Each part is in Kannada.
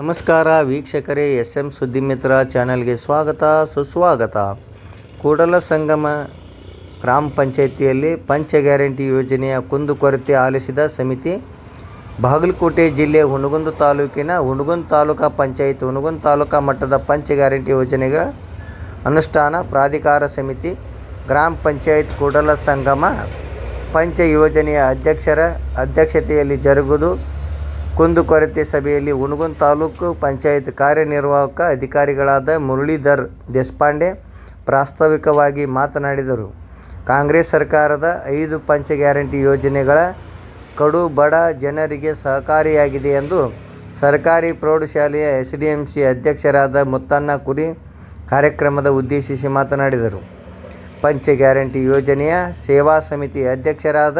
ನಮಸ್ಕಾರ ವೀಕ್ಷಕರೇ ಎಸ್ ಎಂ ಸುದ್ದಿಮಿತ್ರ ಚಾನಲ್ಗೆ ಸ್ವಾಗತ, ಸುಸ್ವಾಗತ. ಕೂಡಲ ಸಂಗಮ ಗ್ರಾಮ ಪಂಚಾಯಿತಿಯಲ್ಲಿ ಪಂಚ ಗ್ಯಾರಂಟಿ ಯೋಜನೆಯ ಕುಂದುಕೊರತೆ ಆಲಿಸಿದ ಸಮಿತಿ, ಬಾಗಲಕೋಟೆ ಜಿಲ್ಲೆ ಹುಣಗುಂದ ತಾಲೂಕಿನ ಹುಣಗುಂದ ತಾಲೂಕಾ ಪಂಚಾಯತ್, ಹುಣಗುಂದ ತಾಲೂಕಾ ಮಟ್ಟದ ಪಂಚ ಗ್ಯಾರಂಟಿ ಯೋಜನೆಗಳ ಅನುಷ್ಠಾನ ಪ್ರಾಧಿಕಾರ ಸಮಿತಿ, ಗ್ರಾಮ ಪಂಚಾಯತ್ ಕೂಡಲ ಸಂಗಮ ಪಂಚ ಯೋಜನೆಯ ಅಧ್ಯಕ್ಷರ ಅಧ್ಯಕ್ಷತೆಯಲ್ಲಿ ಜರುಗುವುದು ಕುಂದುಕೊರತೆ ಸಭೆಯಲ್ಲಿ ಹುನಗುಂದ ತಾಲೂಕು ಪಂಚಾಯತ್ ಕಾರ್ಯನಿರ್ವಾಹಕ ಅಧಿಕಾರಿಗಳಾದ ಮುರಳೀಧರ್ ದೇಶಪಾಂಡೆ ಪ್ರಾಸ್ತಾವಿಕವಾಗಿ ಮಾತನಾಡಿದರು. ಕಾಂಗ್ರೆಸ್ ಸರ್ಕಾರದ ಐದು ಪಂಚ ಗ್ಯಾರಂಟಿ ಯೋಜನೆಗಳ ಕಡು ಬಡ ಜನರಿಗೆ ಸಹಕಾರಿಯಾಗಿದೆ ಎಂದು ಸರ್ಕಾರಿ ಪ್ರೌಢಶಾಲೆಯ ಎಸ್ ಡಿ ಎಂ ಸಿ ಅಧ್ಯಕ್ಷರಾದ ಮುತ್ತಣ್ಣ ಕುರಿ ಕಾರ್ಯಕ್ರಮದ ಉದ್ದೇಶಿಸಿ ಮಾತನಾಡಿದರು. ಪಂಚ ಗ್ಯಾರಂಟಿ ಯೋಜನೆಯ ಸೇವಾ ಸಮಿತಿ ಅಧ್ಯಕ್ಷರಾದ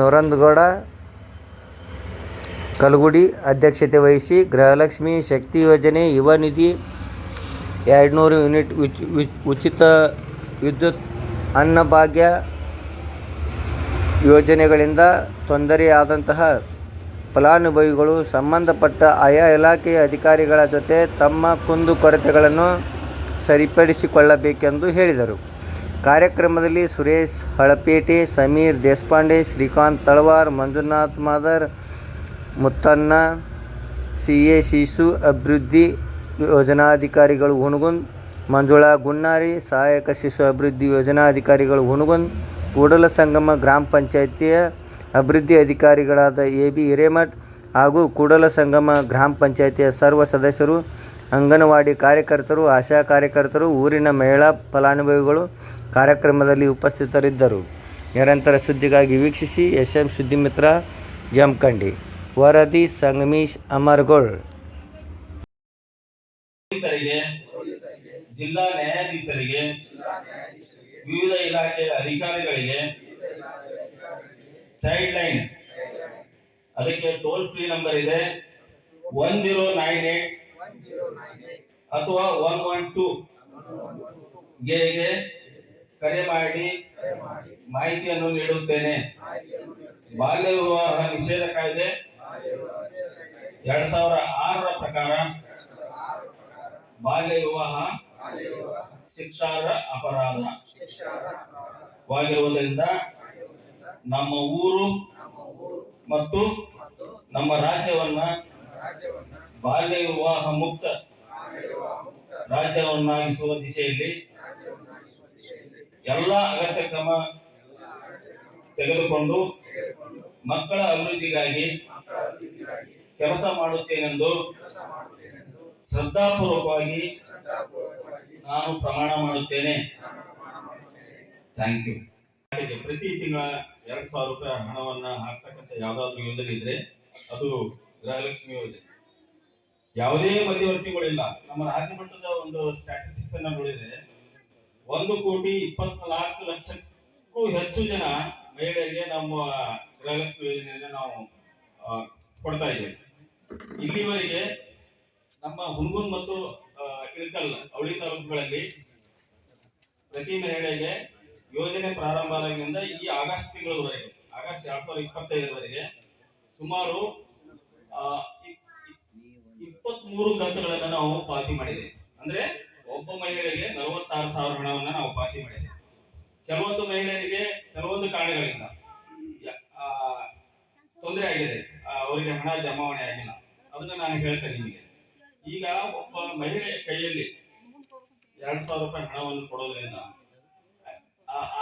ನೊರಂದಗೌಡ ಕಲಗುಡಿ ಅಧ್ಯಕ್ಷತೆ ವಹಿಸಿ ಗೃಹಲಕ್ಷ್ಮಿ ಶಕ್ತಿ ಯೋಜನೆ, ಯುವ ನಿಧಿ ಎರಡುನೂರು ಯೂನಿಟ್ ಉಚ್, ಉಚ್- ಉಚಿತ ವಿದ್ಯುತ್ ಅನ್ನಭಾಗ್ಯ ಯೋಜನೆಗಳಿಂದ ತೊಂದರೆಯಾದಂತಹ ಫಲಾನುಭವಿಗಳು, ಸಂಬಂಧಪಟ್ಟ ಆಯಾ ಇಲಾಖೆಯ ಅಧಿಕಾರಿಗಳ ಜೊತೆ ತಮ್ಮ ಕುಂದುಕೊರತೆಗಳನ್ನು ಸರಿಪಡಿಸಿಕೊಳ್ಳಬೇಕೆಂದು ಹೇಳಿದರು. ಕಾರ್ಯಕ್ರಮದಲ್ಲಿ ಸುರೇಶ್ ಹಳಪೇಟೆ, ಸಮೀರ್ ದೇಶಪಾಂಡೆ ಶ್ರೀಕಾಂತ್ ತಳವಾರ್, ಮಂಜುನಾಥ್ ಮಾದರ್ ಮುತ್ತಣ್ಣ ಸಿ ಎ ಶಿಶು ಅಭಿವೃದ್ಧಿ ಯೋಜನಾಧಿಕಾರಿಗಳು ಹುಣಗುಂದ್, ಮಂಜುಳಾ ಗುನ್ನಾರಿ, ಸಹಾಯಕ ಶಿಶು ಅಭಿವೃದ್ಧಿ ಯೋಜನಾಧಿಕಾರಿಗಳು ಹುಣಗುಂದ್, ಕೂಡಲ ಸಂಗಮ ಗ್ರಾಮ ಪಂಚಾಯಿತಿಯ ಅಭಿವೃದ್ಧಿ ಅಧಿಕಾರಿಗಳಾದ ಎ ಬಿ ಹಿರೇಮಠ್ ಹಾಗೂ ಕೂಡಲ ಸಂಗಮ ಗ್ರಾಮ ಪಂಚಾಯಿತಿಯ ಸರ್ವ ಸದಸ್ಯರು, ಅಂಗನವಾಡಿ ಕಾರ್ಯಕರ್ತರು, ಆಶಾ ಕಾರ್ಯಕರ್ತರು, ಊರಿನ ಮಹಿಳಾ ಫಲಾನುಭವಿಗಳು ಕಾರ್ಯಕ್ರಮದಲ್ಲಿ ಉಪಸ್ಥಿತರಿದ್ದರು. ನಿರಂತರ ಸುದ್ದಿಗಾಗಿ ವೀಕ್ಷಿಸಿ ಎಸ್ ಎಂ ಸುದ್ದಿಮಿತ್ರ ಜಮಖಂಡಿ. ವರದಿ ಸಂಗಮೇಶ್ ಅಮರ್ಗೋಳ್. ಪೊಲೀಸರಿಗೆ, ಜಿಲ್ಲಾ ನ್ಯಾಯಾಧೀಶರಿಗೆ, ವಿವಿಧ ಇಲಾಖೆಯ ಅಧಿಕಾರಿಗಳಿಗೆ ಚೈಲ್ಡ್ ಲೈನ್ ಅದಕ್ಕೆ ಟೋಲ್ ಫ್ರೀ ನಂಬರ್ ಇದೆ ಒನ್ ಜೀರೋ ನೈನ್ ಏಟ್ ಅಥವಾ ಒನ್ ಒನ್ ಟೂ ಗೆ ಕರೆ ಮಾಡಿ ಮಾಹಿತಿಯನ್ನು ನೀಡುತ್ತೇನೆ. ಬಾಲ್ಯ ವಿವಾಹ ನಿಷೇಧ ಕಾಯ್ದೆ ಎರಡ್ ಸಾವಿರ ಆರರ ಪ್ರಕಾರ ಬಾಲ್ಯ ವಿವಾಹ ಶಿಕ್ಷಾರ ಅಪರಾಧ. ವಾಗಿರುವುದರಿಂದ ನಮ್ಮ ಊರು ಮತ್ತು ನಮ್ಮ ರಾಜ್ಯವನ್ನ ಬಾಲ್ಯ ವಿವಾಹ ಮುಕ್ತ ರಾಜ್ಯವನ್ನಾಗಿಸುವ ದಿಸೆಯಲ್ಲಿ ಎಲ್ಲ ಅಗತ್ಯ ಕ್ರಮ ತೆಗೆದುಕೊಂಡು ಮಕ್ಕಳ ಅಭಿವೃದ್ಧಿಗಾಗಿ ಕೆಲಸ ಮಾಡುತ್ತೇನೆಂದು ಶ್ರದ್ಧಾಪೂರ್ವಕವಾಗಿ ನಾನು ಪ್ರಮಾಣ ಮಾಡುತ್ತೇನೆ. ಥ್ಯಾಂಕ್ ಯು ಪ್ರತಿ ತಿಂಗಳ ಎರಡ್ ಸಾವಿರ ರೂಪಾಯಿ ಹಣವನ್ನ ಹಾಕ್ತಕ್ಕಂಥ ಯಾವುದಾದ್ರೂ ಯೋಜನೆ ಇದ್ರೆ ಅದು ಗೃಹಲಕ್ಷ್ಮಿ ಯೋಜನೆ. ಯಾವುದೇ ಮಧ್ಯವರ್ತಿಗಳಿಲ್ಲ. ನಮ್ಮ ರಾಜ್ಯ ಮಟ್ಟದ ಒಂದು ಸ್ಟ್ಯಾಟಿಸ್ಟಿಕ್ಸ್ ಅನ್ನ ನೋಡಿದ್ರೆ ಒಂದು ಕೋಟಿ ಇಪ್ಪತ್ನಾಲ್ಕು ಲಕ್ಷಕ್ಕೂ ಹೆಚ್ಚು ಜನ ಮಹಿಳೆಯರಿಗೆ ನಮ್ಮ ಗೃಹಲಕ್ಷ್ಮಿ ಯೋಜನೆಯನ್ನು ನಾವು ಕೊಡ್ತಾ ಇದ್ದೇವೆ. ಇಲ್ಲಿವರೆಗೆ ನಮ್ಮ ಹುಣಗುಂದ್ ಮತ್ತು ಇಳಕಲ್ ಅವಳಿ ತಾಲೂಕುಗಳಲ್ಲಿ ಪ್ರತಿ ಮಹಿಳೆಗೆ ಯೋಜನೆ ಪ್ರಾರಂಭ ಆದಾಗಿನಿಂದ ಈ ಆಗಸ್ಟ್ ತಿಂಗಳವರೆಗೆ, ಆಗಸ್ಟ್ ಎರಡ್ ಸಾವಿರದ ಇಪ್ಪತ್ತೈದರವರೆಗೆ ಸುಮಾರು ಇಪ್ಪತ್ತ್ ಮೂರು ಕಂತುಗಳನ್ನು ನಾವು ಪಾವತಿ ಮಾಡಿದ್ದೇವೆ. ಅಂದ್ರೆ ಒಬ್ಬ ಮಹಿಳೆಗೆ ನಲವತ್ತಾರು ಸಾವಿರ ಹಣವನ್ನು ನಾವು ಪಾವತಿ ಮಾಡಿದ್ದೇವೆ. ಕೆಲವೊಂದು ಮಹಿಳೆಯರಿಗೆ ಕೆಲವೊಂದು ಕಾರಣಗಳಿಂದ. ಆಗಿದೆ. ಅವರಿಗೆ ಹಣ ಜಮಾವಣೆ ಆಗಿಲ್ಲ. ಅದನ್ನ ನಾನು ಹೇಳ್ತೇನೆ ನಿಮಗೆ ಈಗ ಒಬ್ಬ ಮಹಿಳೆ ಕೈಯಲ್ಲಿ ಎರಡ್ ಸಾವಿರ ರೂಪಾಯಿ ಹಣವನ್ನು ಕೊಡೋದ್ರಿಂದ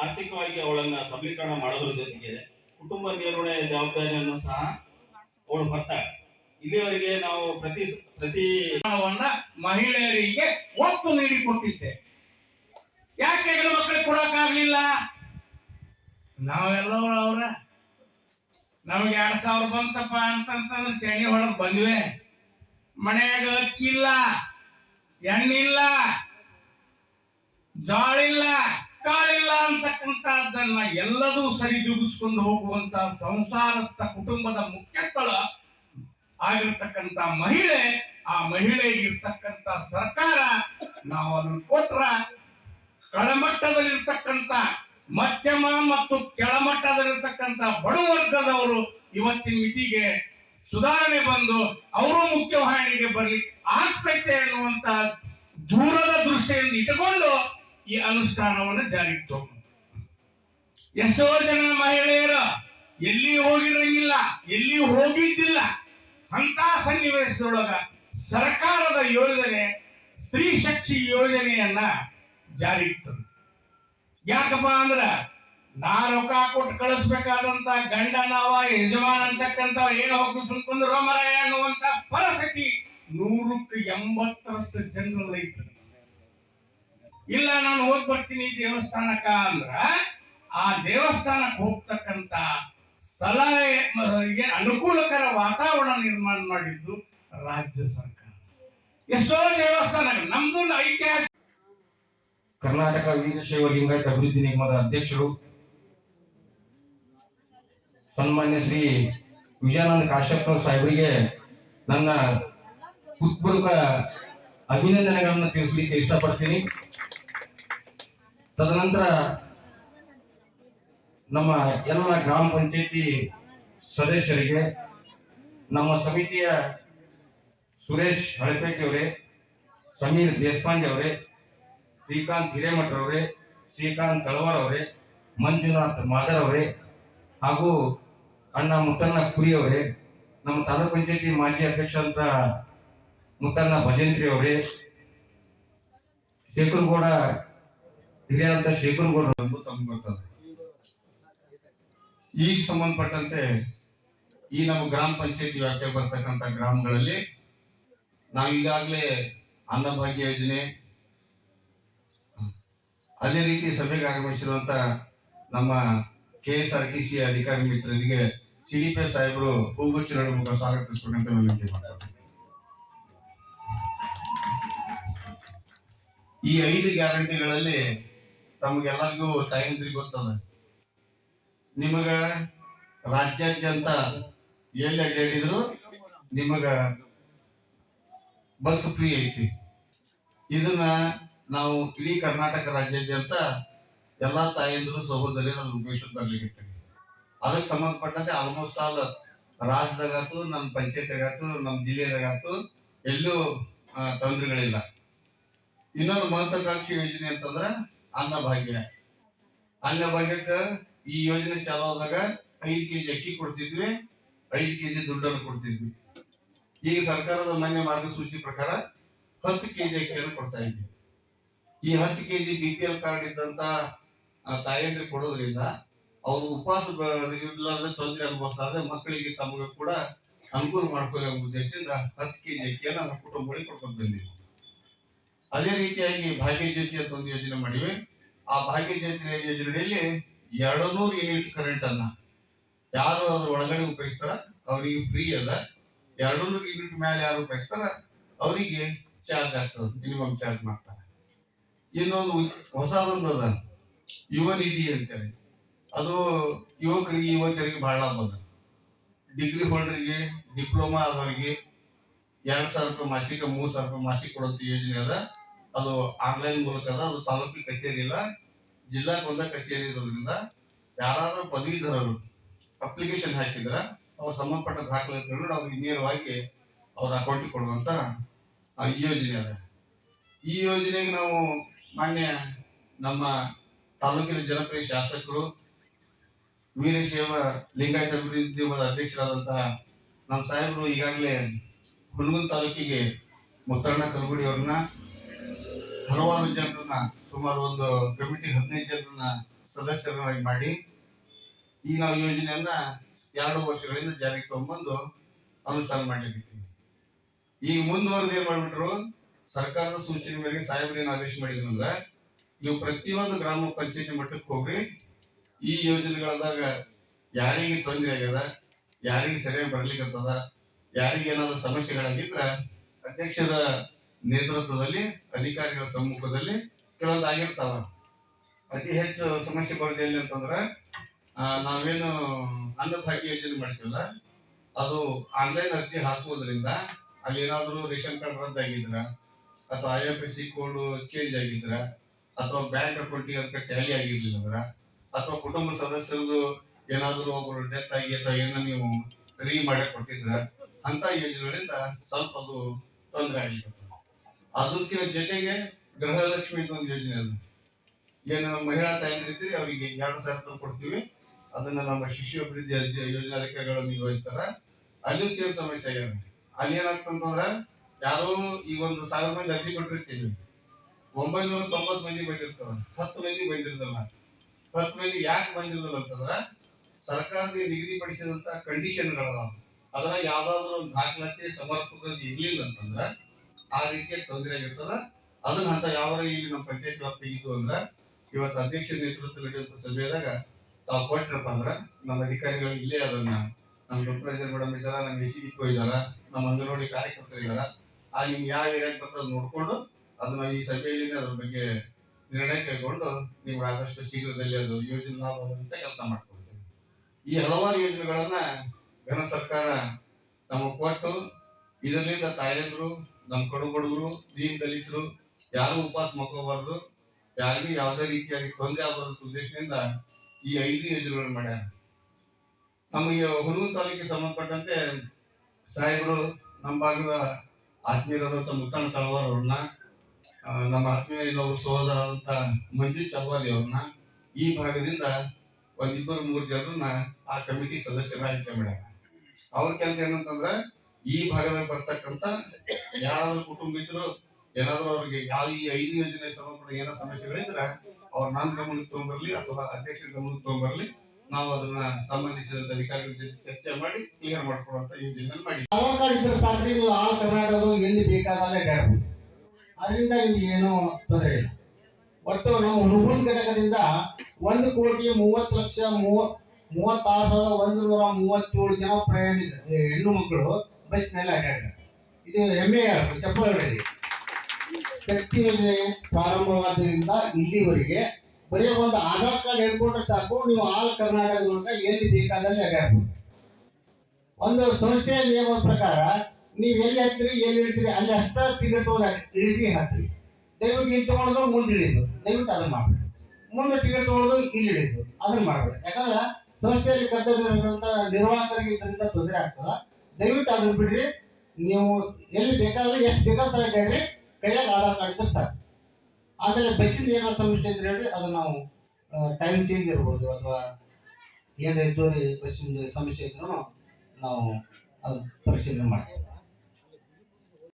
ಆರ್ಥಿಕವಾಗಿ ಅವಳನ್ನ ಸಬಲೀಕರಣ ಮಾಡೋದ್ರ ಜೊತೆಗೆ ಕುಟುಂಬ ನಿರ್ವಹಣೆಯ ಜವಾಬ್ದಾರಿಯನ್ನು ಸಹ ಅವಳು ಬರ್ತಾಳೆ ಇಲ್ಲಿವರೆಗೆ ನಾವು ಪ್ರತಿ ಪ್ರತಿ ಹಣವನ್ನ ಮಹಿಳೆಯರಿಗೆ ಒತ್ತು ನೀಡಿ ಕೊಟ್ಟಿದ್ದೆ. ಯಾಕೆ ಮಕ್ಕಳಿಗೆ ಕೊಡಕ್ಕಾಗ್ಲಿಲ್ಲ? ನಾವೆಲ್ಲರೂ ಅವ್ರ ನಮ್ಗೆ ಎರಡ್ ಸಾವಿರ ಬಂತಪ್ಪ ಅಂತಂತಂದ್ರೆ ಚಣಿ ಹೊಡೆದ್ ಬಂದ್ವಿ. ಮನ್ಯಾಗ ಅಕ್ಕಿಲ್ಲ, ಎಣ್ಣಿಲ್ಲ, ಜಾಳಿಲ್ಲ ಕಾಳಿಲ್ಲ ಅಂತಕ್ಕಂಥದ್ದನ್ನ ಎಲ್ಲದೂ ಸರಿದೂಗಿಸ್ಕೊಂಡು ಹೋಗುವಂತ ಸಂಸಾರಸ್ಥ ಕುಟುಂಬದ ಮುಖ್ಯಸ್ಥಳ ಆಗಿರ್ತಕ್ಕಂತ ಮಹಿಳೆ, ಆ ಮಹಿಳೆಗಿರ್ತಕ್ಕಂತ ಸರ್ಕಾರ ನಾವು ಅದನ್ನು ಕೊಟ್ರ ಕೆಳಮಟ್ಟದಲ್ಲಿರ್ತಕ್ಕಂತ ಮಧ್ಯಮ ಮತ್ತು ಕೆಳಮಟ್ಟದಲ್ಲಿರ್ತಕ್ಕಂತ ಬಡವರ್ಗದವರು ಇವತ್ತಿನ ಮಿತಿಗೆ ಸುಧಾರಣೆ ಬಂದು ಅವರು ಮುಖ್ಯವಾಹಿನಿಗೆ ಬರಲಿ ಆಗ್ತೈತೆ ಅನ್ನುವಂತ ದೂರದ ದೃಷ್ಟಿಯನ್ನು ಇಟ್ಟುಕೊಂಡು ಈ ಅನುಷ್ಠಾನವನ್ನು ಜಾರಿಗೆ ತಗೊಂಡು. ಎಷ್ಟೋ ಜನ ಮಹಿಳೆಯರು ಎಲ್ಲಿ ಹೋಗಿರಂಗಿಲ್ಲ, ಎಲ್ಲಿ ಹೋಗಿದ್ದಿಲ್ಲ ಅಂತ ಸನ್ನಿವೇಶದೊಳಗ ಸರ್ಕಾರದ ಯೋಜನೆ, ಸ್ತ್ರೀ ಶಕ್ತಿ ಯೋಜನೆಯನ್ನ ಜಾರಿಗೆ ತಂದು. ಯಾಕಪ್ಪ ಅಂದ್ರ ನಾ ರೊಕ್ಕ ಕೊಟ್ಟು ಕಳಿಸ್ಬೇಕಾದಂತ ಗಂಡನವ ಯಜಮಾನ್ ಅಂತಕ್ಕಂತ ಏನು ಹೋಗಿ ಸುಮ್ಕೊಂಡ್ರು ರೋಮರಾಯ ಅನ್ನುವಂತ ಪರಿಸ್ಥಿತಿ ನೂರಕ್ಕೆ ಎಂಬತ್ತರಷ್ಟು ಜನರಲ್ಲಿ ಐತೆ ಇಲ್ಲ, ನಾನು ಹೋಗಿ ಬರ್ತೀನಿ ದೇವಸ್ಥಾನಕ್ಕ ಅಂದ್ರ ಆ ದೇವಸ್ಥಾನಕ್ಕೆ ಹೋಗ್ತಕ್ಕಂತ ಸ್ಥಳ ಅನುಕೂಲಕರ ವಾತಾವರಣ ನಿರ್ಮಾಣ ಮಾಡಿದ್ದು ರಾಜ್ಯ ಸರ್ಕಾರ. ಎಷ್ಟೋ ದೇವಸ್ಥಾನಗಳು, ನಮ್ದು ಐತಿಹಾಸಿಕ ಕರ್ನಾಟಕ ವೀರಶೈವ ಲಿಂಗಾಯತ ಅಭಿವೃದ್ಧಿ ನಿಗಮದ ಅಧ್ಯಕ್ಷರು ಸನ್ಮಾನ್ಯ ಶ್ರೀ ವಿಜಯಾನಂದ ಕಾಶ್ಯಪ್ಪ ಸಾಹೇಬರಿಗೆ ನನ್ನ ಹೃತ್ಪೂರ್ವಕ ಅಭಿನಂದನೆಗಳನ್ನು ತಿಳಿಸಲಿಕ್ಕೆ ಇಷ್ಟಪಡ್ತೀನಿ. ತದನಂತರ ನಮ್ಮ ಎಲ್ಲ ಗ್ರಾಮ ಪಂಚಾಯತಿ ಸದಸ್ಯರಿಗೆ, ನಮ್ಮ ಸಮಿತಿಯ ಸುರೇಶ್ ಹಳೆಪೇಟೆಯವರೇ, ಸಮೀರ್ ದೇಶಪಾಂಡೆ ಅವರೇ ಶ್ರೀಕಾಂತ್ ಹಿರೇಮಠರವರೇ ಶ್ರೀಕಾಂತ್ ತಳವಾರ್ ಅವರೇ, ಮಂಜುನಾಥ್ ಮಾದರ್ ಅವರೇ, ಹಾಗೂ ಅಣ್ಣ ಮುತ್ತಣ್ಣ ಕುರಿ ಅವರೇ, ನಮ್ಮ ತಾಲೂಕ್ ಪಂಚಾಯತಿ ಮಾಜಿ ಅಧ್ಯಕ್ಷ ಅಂತ ಮುತ್ತಣ್ಣ ಭಜಂತ್ರಿ ಅವರೇ ಶೇಖರ್ಗೌಡ ಶೇಖರ್ಗೌಡ ಎಂದು ತಮ್ಗೆ ಗೊತ್ತದ ಈಗ ಸಂಬಂಧಪಟ್ಟಂತೆ ಈ ನಮ್ಮ ಗ್ರಾಮ ಪಂಚಾಯತಿ ವ್ಯಾಪ್ತಿಗೆ ಬರ್ತಕ್ಕಂಥ ಗ್ರಾಮಗಳಲ್ಲಿ ನಾವು ಈಗಾಗಲೇ ಅನ್ನಭಾಗ್ಯ ಯೋಜನೆ ಅದೇ ರೀತಿ ಸಭೆಗೆ ಆಗಮಿಸಿರುವಂತ ನಮ್ಮ K S R T C ಅಧಿಕಾರಿ ಮಿತ್ರರಿಗೆ ಸಿ ಡಿ ಪಿ ಸಾಹೇಬರು ಹೂಗುಚ್ಚು ನಡುಮುಖ ಸ್ವಾಗತಿಸಬೇಕಂತ ವಿನಂತಿ ಮಾಡ್ತಾರೆ ಈ ಐದು ಗ್ಯಾರಂಟಿಗಳಲ್ಲಿ ತಮಗೆಲ್ಲರಿಗೂ ತಾಯಂದ್ರಿಗೆ ಗೊತ್ತದ. ನಿಮಗ ರಾಜ್ಯಾದ್ಯಂತ ಎಲ್ಲಿ ಅಡ್ಡಾಡಿದ್ರು ನಿಮಗ ಬಸ್ ಫ್ರೀ ಐತಿ. ಇದನ್ನ ನಾವು ಇಡೀ ಕರ್ನಾಟಕ ರಾಜ್ಯಾದ್ಯಂತ ಎಲ್ಲ ತಾಯಂದಿರು ಸಹೋದರಿಯರು ಅದನ್ನ ಉಪಯೋಗಿಸೋದು ಬರ್ಲಿಕ್ಕೆ ಅದಕ್ಕೆ ಸಂಬಂಧಪಟ್ಟಂತೆ ಆಲ್ಮೋಸ್ಟ್ ಆಲ್ ರಾಜ್ಯದಾಗಾತು ನಮ್ಮ ಪಂಚಾಯತ್ಗಾತು ನಮ್ಮ ಜಿಲ್ಲೆದಾಗಾತು ಎಲ್ಲೂ ತೊಂದರೆಗಳಿಲ್ಲ. ಇನ್ನೊಂದು ಮಹತ್ವಾಕಾಂಕ್ಷಿ ಯೋಜನೆ ಅಂತಂದ್ರೆ ಅನ್ನಭಾಗ್ಯ. ಅನ್ನಭಾಗ್ಯಕ್ಕೆ ಈ ಯೋಜನೆ ಚಾಲು ಆದಾಗ ಐದು ಕೆಜಿ ಅಕ್ಕಿ ಕೊಡ್ತಿದ್ವಿ, ಐದು ಕೆಜಿ ದುಡ್ಡನ್ನು ಕೊಡ್ತಿದ್ವಿ. ಈಗ ಸರ್ಕಾರದ ಮಾನ್ಯ ಮಾರ್ಗಸೂಚಿ ಪ್ರಕಾರ ಹತ್ತು ಕೆಜಿ ಅಕ್ಕಿಯನ್ನು ಕೊಡ್ತಾ ಇದ್ವಿ ಈ ಹತ್ತು KG B P L card ಇದ್ದಂತ ಆ, ತಾಯಂದ್ರಿಗೆ ಕೊಡೋದ್ರಿಂದ ಅವರು ಉಪವಾಸ ಇರಲಾರ್ದ ತೊಂದರೆ ಅನುಭವಿಸ್ತಾರೆ ಮಕ್ಕಳಿಗೆ ತಮಗೆ ಕೂಡ ಅನುಕೂಲ ಮಾಡ್ಕೊಳ್ಳೋ ಉದ್ದೇಶದಿಂದ ಹತ್ತು ಕೆಜಿ ಅಕ್ಕಿಯನ್ನು ನಮ್ಮ ಕುಟುಂಬಗಳಿಗೆ ಕೊಡ್ಕೊಂಡು ಬಂದಿವಿ ಅದೇ ರೀತಿಯಾಗಿ ಭಾಗ್ಯ ಜ್ಯೋತಿ ಅಂತ ಒಂದು ಯೋಜನೆ ಮಾಡಿವೆ. ಆ ಭಾಗ್ಯ ಜ್ಯೋತಿ ಯೋಜನೆಯಲ್ಲಿ ಎರಡು ನೂರು ಯೂನಿಟ್ ಕರೆಂಟ್ ಅನ್ನ ಯಾರು ಅದ್ರ ಒಳಗಡೆ ಉಪಯೋಗಿಸ್ತಾರ ಅವರಿಗೆ ಫ್ರೀ ಅಲ್ಲ. ಎರಡು ನೂರು ಯೂನಿಟ್ ಮೇಲೆ ಯಾರು ಉಪಯೋಗಿಸ್ತಾರ ಅವರಿಗೆ ಚಾರ್ಜ್ ಆಗ್ತದೆ ಮಿನಿಮಮ್ ಚಾರ್ಜ್ ಮಾಡ್ತಾರೆ. ಇನ್ನೊಂದು ಹೊಸದೊಂದು ಅದ. ಯುವ ನಿಧಿ ಅಂತೇಳಿ. ಅದು ಯುವಕರಿಗೆ ಯುವಕರಿಗೆ ಬಹಳ ಲಾಭ ಅದ ಡಿಗ್ರಿ ಹೋಲ್ಡರ್ಗೆ ಡಿಪ್ಲೊಮಾ ಆದವರಿಗೆ ಎರಡು ಸಾವಿರ ರೂಪಾಯಿ ಮಾಸಿಕ, ಮೂರು ಸಾವಿರ ರೂಪಾಯಿ ಮಾಸಿಕ ಕೊಡುವಂತ ಯೋಜನೆ ಅದ. ಅದು ಆನ್ಲೈನ್ ಮೂಲಕ ಅದ. ಅದು ತಾಲೂಕಿನ ಕಚೇರಿ ಇಲ್ಲ. ಜಿಲ್ಲಾ ಒಂದ ಕಚೇರಿ ಇರೋದ್ರಿಂದ ಯಾರಾದರೂ ಪದವೀಧರರು ಅಪ್ಲಿಕೇಶನ್ ಹಾಕಿದ್ರ ಅವ್ರು ಸಂಬಂಧಪಟ್ಟ ದಾಖಲೆ ಅವ್ರಿಗೆ ನೇರವಾಗಿ ಅವ್ರ ಅಕೌಂಟಿಗೆ ಕೊಡುವಂತ ಯೋಜನೆ ಅದ. ಈ ಯೋಜನೆಗೆ ನಾವು ಮಾನ್ಯ ನಮ್ಮ ತಾಲೂಕಿನ ಜನಪ್ರಿಯ ಶಾಸಕರು ವೀರಶೈವ ಲಿಂಗಾಯತ ಅಭಿವೃದ್ಧಿ ಅಧ್ಯಕ್ಷರಾದಂತಹ ನಮ್ಮ ಸಾಹೇಬರು ಈಗಾಗಲೇ ಹುಲ್ಗುನ್ ತಾಲೂಕಿಗೆ ಮುತ್ತಣ್ಣ ಕಲ್ಗುಡಿ ಅವ್ರನ್ನ, ಹಲವಾರು ಜನರನ್ನ, ಸುಮಾರು ಒಂದು ಕಮಿಟಿ ಹದಿನೈದು ಜನರನ್ನ ಸದಸ್ಯರನ್ನಾಗಿ ಮಾಡಿ ಈ ನಾವು ಯೋಜನೆಯನ್ನ ಎರಡು ವರ್ಷಗಳಿಂದ ಜಾರಿಗೆ ತಗೊಂಡ್ಬಂದು ಅನುಷ್ಠಾನ ಮಾಡಿರ್ತೀವಿ. ಈಗ ಮುಂದುವರೆದು ಏನ್ ಮಾಡ್ಬಿಟ್ರು? ಸರ್ಕಾರದ ಸೂಚನೆ ಮೇರೆಗೆ ಸಾಹೇಬರು ಏನು ಆದೇಶ ಅಂದ್ರೆ, ನೀವು ಪ್ರತಿಯೊಂದು ಗ್ರಾಮ ಪಂಚಾಯತಿ ಮಟ್ಟಕ್ಕೆ ಹೋಗ್ರಿ, ಈ ಯೋಜನೆಗಳದಾಗ ಯಾರಿಗೆ ತೊಂದರೆ ಆಗ್ಯದ, ಯಾರಿಗೆ ಸರಿಯಾಗಿ ಬರ್ಲಿಕ್ಕತ್ತದ ಯಾರಿಗೆ ಏನಾದ್ರು ಸಮಸ್ಯೆಗಳಾಗಿದ್ರೆ ಅಧ್ಯಕ್ಷರ ನೇತೃತ್ವದಲ್ಲಿ, ಅಧಿಕಾರಿಗಳ ಸಮ್ಮುಖದಲ್ಲಿ ಕೆಲವೊಂದು ಆಗಿರ್ತಾವ. ಅತಿ ಹೆಚ್ಚು ಸಮಸ್ಯೆ ಬರೋದು ಅಂತಂದ್ರೆ ನಾವೇನು ಅನ್ನಭಾಗ್ಯ ಯೋಜನೆ ಮಾಡ್ತೀವಲ್ಲ ಅದು ಆನ್ಲೈನ್ ಅರ್ಜಿ ಹಾಕುವುದರಿಂದ ಅಲ್ಲಿ ಏನಾದರೂ ರೇಷನ್ ಕಾರ್ಡ್ ರದ್ದಾಗಿದ್ರ ಅಥವಾ I F S C code change ಆಗಿದ್ರ, ಅಥವಾ ಬ್ಯಾಂಕ್ ಅಕೌಂಟಿಗೆ ಅದಕ್ಕೆ ಟ್ಯಾಲಿ ಆಗಿರ್ಲಿಲ್ಲ ಅಂದ್ರ, ಅಥವಾ ಕುಟುಂಬ ಸದಸ್ಯರದು ಏನಾದರೂ ಒಬ್ಬರು ಡೆತ್ ಆಗಿ ಅಥವಾ ಏನ ನೀವು ರೀ ಮಾಡಕ್ ಕೊಟ್ಟಿದ್ರ ಅಂತ ಯೋಜನೆಗಳಿಂದ ಸ್ವಲ್ಪ ಅದು ತೊಂದರೆ ಆಗಿರ್ತದೆ ಅದಕ್ಕಿಂತ ಜೊತೆಗೆ ಗೃಹಲಕ್ಷ್ಮಿ ಅಂತ ಒಂದು ಯೋಜನೆ ಅದು ಏನು ಮಹಿಳಾ ತಾಯಂದಿರ್ತೀವಿ ಅವರಿಗೆ ಎರಡು ಸಾವಿರ ಕೊಡ್ತೀವಿ. ಅದನ್ನ ನಮ್ಮ ಶಿಶು ಅಭಿವೃದ್ಧಿ ಯೋಜನಾ ಅಧಿಕಾರಿಗಳು ನಿರ್ವಹಿಸ್ತಾರ ಅಲ್ಲೂ ಸೇಮ್ ಸಮಸ್ಯೆ ಆಗ್ಯಾವ ಅಲ್ಲಿ ಏನಾಗ್ತಂತಂದ್ರ ಯಾರೋ ಈ ಒಂದು ಸಾವಿರ ಮಂದಿ ಅರ್ಜಿ ಕೊಟ್ಟಿರ್ತೀವಿ ಒಂಬೈನೂರ ತೊಂಬತ್ತು ಮಂದಿ ಬಂದಿರ್ತಾರ ಹತ್ತು ಮಂದಿ ಬಂದಿರ್ತಲ್ಲ ಹತ್ತು ಮಂದಿ ಯಾಕೆ ಬಂದಿರೋದಿಲ್ಲ ಅಂತಂದ್ರ ಸರ್ಕಾರದ ನಿಗದಿಪಡಿಸಿದಂತ ಕಂಡೀಷನ್ಗಳದಾವ ಅದನ್ನ ಯಾವ್ದಾದ್ರು ಒಂದು ದಾಖಲಾತಿ ಸಮರ್ಪಕ ಇರ್ಲಿಲ್ಲ ಅಂತಂದ್ರ ಆ ರೀತಿಯ ತೊಂದರೆ ಆಗಿರ್ತದ. ಅದನ್ನ ಅಂತ ಯಾವ ಇಲ್ಲಿ ನಮ್ಮ ಪಂಚಾಯತ್ ವ್ಯಾಪ್ತಿಗೆ ಇದ್ದು ಅಂದ್ರ ಇವತ್ತು ಅಧ್ಯಕ್ಷ ನೇತೃತ್ವ ನಡೆಯುವಂತ ಸಭೆಯಾದಾಗ ತಾವು ಕೊಟ್ಟಿರಪ್ಪ ಅಂದ್ರ ನಮ್ಮ ಅಧಿಕಾರಿಗಳು ಇಲ್ಲೇ ಅದನ್ನ. ನಮ್ಮ ಸೂಪರ್ವೈಸರ್ ಮೇಡಮ್ ಇದ್ದಾರ ನಮ್ಮ ಎಸ್ ಇದ್ದಾರ, ನಮ್ಮ ಅಂಗನವಾಡಿ ಕಾರ್ಯಕರ್ತರು ಇದ್ದಾರ ಆ ನಿಮ್ಗೆ ಯಾವ ಏರಿಯಾಗ ಬರ್ತದೆ ನೋಡ್ಕೊಂಡು ಅದನ್ನ ಈ ಸಭೆಯಲ್ಲಿ ಅದ್ರ ಬಗ್ಗೆ ನಿರ್ಣಯ ಕೈಗೊಂಡು ನೀವು ಆದಷ್ಟು ಶೀಘ್ರದಲ್ಲಿ ಅದು ಯೋಜನೆ ಲಾಭ ಕೆಲಸ ಮಾಡ್ಕೊಡ್ತೀವಿ ಈ ಹಲವಾರು ಯೋಜನೆಗಳನ್ನ ಘನ ಸರ್ಕಾರ ನಮಗೆ ಕೊಟ್ಟು ಇದರಿಂದ ತಾಯಂದ್ರು, ನಮ್ಮ ಕಡು ಬಡವರು, ದೀನ್ ದಲಿತರು, ಯಾರು ಉಪವಾಸ ಮಕ್ಕೋಬಾರ್ದು ಯಾರಿಗೂ ಯಾವುದೇ ರೀತಿಯಾಗಿ ತೊಂದರೆ ಆಗಬಾರ್ದು ಉದ್ದೇಶದಿಂದ ಈ ಐದು ಯೋಜನೆಗಳನ್ನು ಮಾಡ್ಯಾರ. ನಮಗೆ ಹುಡುಗನ ತಾಲೂಕಿಗೆ ಸಂಬಂಧಪಟ್ಟಂತೆ ಸಾಹೇಬರು ನಮ್ಮ ಭಾಗದ ಆತ್ಮೀಯರಾದಂಥ ಮುಖಾನ್ ತಳವಾರ್ ನಮ್ಮ ಆತ್ಮೀಯ ಇನ್ನೊಬ್ರು ಸಹೋದರಾದಂಥ ಮಂಜು ಅವ್ರನ್ನ ಈ ಭಾಗದಿಂದ ಒಂದಿಬ್ಬರು ಮೂರು ಜನರನ್ನ ಆ ಕಮಿಟಿ ಸದಸ್ಯರ ಆಯ್ಕೆ ಅವ್ರ ಕೆಲಸ ಏನಂತಂದ್ರ ಈ ಭಾಗದಾಗ ಬರ್ತಕ್ಕಂಥ ಯಾರಾದ್ರೂ ಕುಟುಂಬಿಕರು ಏನಾದ್ರೂ ಅವ್ರಿಗೆ ಯಾವ ಈ ಐದು ಯೋಜನೆ ಸಂಬಂಧಪಟ್ಟ ಏನೋ ಸಮಸ್ಯೆಗಳಿದ್ರೆ ಅವ್ರ ನನ್ನ ಗಮನಕ್ಕೆ ತಗೊಂಡ್ಬರ್ಲಿ ಅಥವಾ ಅಧ್ಯಕ್ಷರ ಗಮನಕ್ಕೆ ತಗೊಂಡ್ಬರ್ಲಿ ನಾವು ಅದನ್ನ ಸಂಬಂಧಿಸಿದ ಅಧಿಕಾರಿಗಳ ಜೊತೆ ಚರ್ಚೆ ಮಾಡಿ ಕ್ಲಿಯರ್ ಮಾಡ್ಕೊಡುವಂತ ಯೋಜನೆ ಮಾಡಿ ಇದ್ರೆ ಸಾಕ್ರಿ, ನೀವು ಆಲ್ ಕರ್ನಾಟಕದ ಎಲ್ಲಿ ಬೇಕಾದಾಗ ಅಡ್ಡಾಡ್ಬೋದು ಅದರಿಂದ ನಿಮ್ಗೆ ಏನು ತೊಂದರೆ ಇಲ್ಲ. ಒಟ್ಟು ನಮ್ಮ ಹುಡುಗನ ಘಟಕದಿಂದ ಒಂದು ಕೋಟಿ ಮೂವತ್ತು ಲಕ್ಷ ಮೂವತ್ ಮೂವತ್ತಾರು ಸಾವಿರದ ಒಂದು ನೂರ ಮೂವತ್ತೇಳು ಜನ ಪ್ರಯಾಣಿಕ ಹೆಣ್ಣು ಮಕ್ಕಳು ಬಸ್ನಲ್ಲಿ ಅಡ್ಡಾಡ್ತಾರೆ ಇದು ಹೆಮ್ಮೆಯ ಚಪ್ಪಲಿ ಶಕ್ತಿ ಯೋಜನೆ ಪ್ರಾರಂಭವಾದ್ದರಿಂದ ಇಲ್ಲಿವರೆಗೆ ಬರೀ ಒಂದು ಆಧಾರ್ ಕಾರ್ಡ್ ಹೇಳ್ಕೊಂಡ್ರೆ ಸಾಕು, ನೀವು ಆಲ್ ಕರ್ನಾಟಕ ಮೂಲಕ ಎಲ್ಲಿ ಬೇಕಾದಲ್ಲಿ ಅಡ್ಡಾಡ್ಬೋದು ಒಂದು ಸಂಸ್ಥೆಯ ನಿಯಮದ ಪ್ರಕಾರ ನೀವು ಎಲ್ಲಿ ಹತ್ತಿರಿ ಎಲ್ಲಿ ಇಳ್ತೀರಿ, ಅಲ್ಲಿ ಅಷ್ಟ ಟಿಕೆಟ್ ಹಿಡಿಯಲಿ ಹಾಕಿ ದಯವಿಟ್ಟು ಇಲ್ಲಿ ತಗೊಂಡ್ರು ಮುಂದೆ ಇಳಿದು, ದಯವಿಟ್ಟು ಅದನ್ನ ಮಾಡ್ಬೇಡಿ. ಮುಂದೆ ಟಿಕೆಟ್ ತಗೊಂಡ್ರು ಇಲ್ಲಿ ಇಳಿದು, ಅದನ್ನ ಮಾಡಬೇಡಿ. ಯಾಕಂದ್ರೆ ಸಂಸ್ಥೆಯಲ್ಲಿ ಕರ್ತವ್ಯ ಇರುವಂತ ನಿರ್ವಾಹಕರಿಗೆ ಇದರಿಂದ ತೊಂದರೆ ಆಗ್ತದ. ದಯವಿಟ್ಟು ಅದನ್ನ ಬಿಡ್ರಿ. ನೀವು ಎಲ್ಲಿ ಬೇಕಾದ್ರೆ ಎಷ್ಟು ಬೇಕಾದ್ರೆ ಕೈಯಾಗ ಆಧಾರ್ ಕಾರ್ಡ್ ಇದ್ರೆ ಸಾಕು. ಆಮೇಲೆ ಬಸ್ಸಿಂದ ಏನೋ ಸಮಸ್ಯೆ ಅಂತ ಹೇಳಿ ಅದು ನಾವು ಟೈಮ್ ಚೇಂಜ್ ಇರ್ಬೋದು ಅಥವಾ ಏನು ಹೆಚ್ಚುವರಿ ಬಸ್ಸಿಂದ ಸಮಸ್ಯೆ ಇದ್ರೂ ನಾವು ಅದು ಪರಿಶೀಲನೆ ಮಾಡ್ತೀವಿ